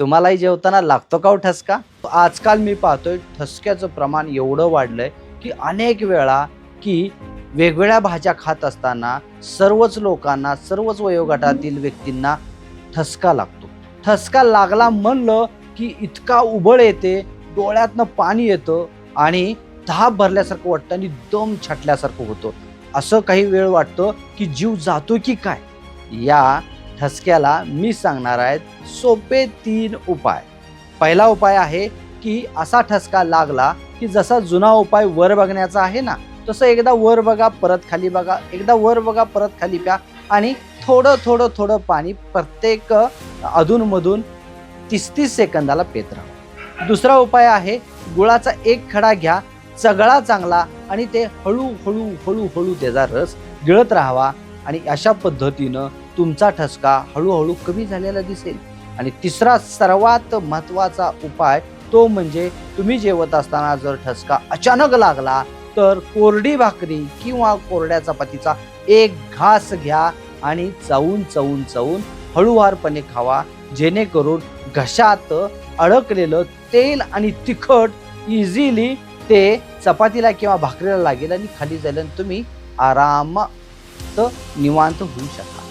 तुम्हालाही जेवताना लागतो का हो ठसका? आजकाल मी पाहतोय ठसक्याचं प्रमाण एवढं वाढलंय की अनेक वेळा की वेगवेगळ्या भाज्या खात असताना सर्वच लोकांना सर्वच वयोगटातील व्यक्तींना ठसका लागतो. ठसका लागला म्हणलं की इतका उबळ येते डोळ्यातनं पाणी येतं आणि धाप भरल्यासारखं वाटतं आणि दम छाटल्यासारखं होतं. असं काही वेळ वाटतं की जीव जातो की काय? या ठसक्याला मी सांगणार आहेत सोपे तीन उपाय. पहिला उपाय आहे की असा ठसका लागला की जसा जुना उपाय वर बघण्याचा आहे ना तसं एकदा वर बघा परत खाली बघा एकदा वर बघा परत खाली प्या आणि थोडं थोडं थोडं पाणी प्रत्येक अधूनमधून तीस तीस सेकंदाला पेत राहा. दुसरा उपाय आहे गुळाचा एक खडा घ्या चगळा चांगला आणि ते हळूहळू हळूहळू हळू हळू त्याचा रस गिळत राहावा आणि अशा पद्धतीनं तुमचा ठसका हळूहळू कमी झालेला दिसेल. आणि तिसरा सर्वात महत्त्वाचा उपाय तो म्हणजे तुम्ही जेवत असताना जर ठसका अचानक लागला तर कोरडी भाकरी किंवा कोरड्या चपातीचा एक घास घ्या आणि चावून चावून चावून हळूवारपणे खावा जेणेकरून घशात अडकलेलं तेल आणि तिखट इझिली ते चपातीला किंवा भाकरीला लागेल आणि खाली जाईल आणि तुम्ही आरामात निवांत होऊ शकता.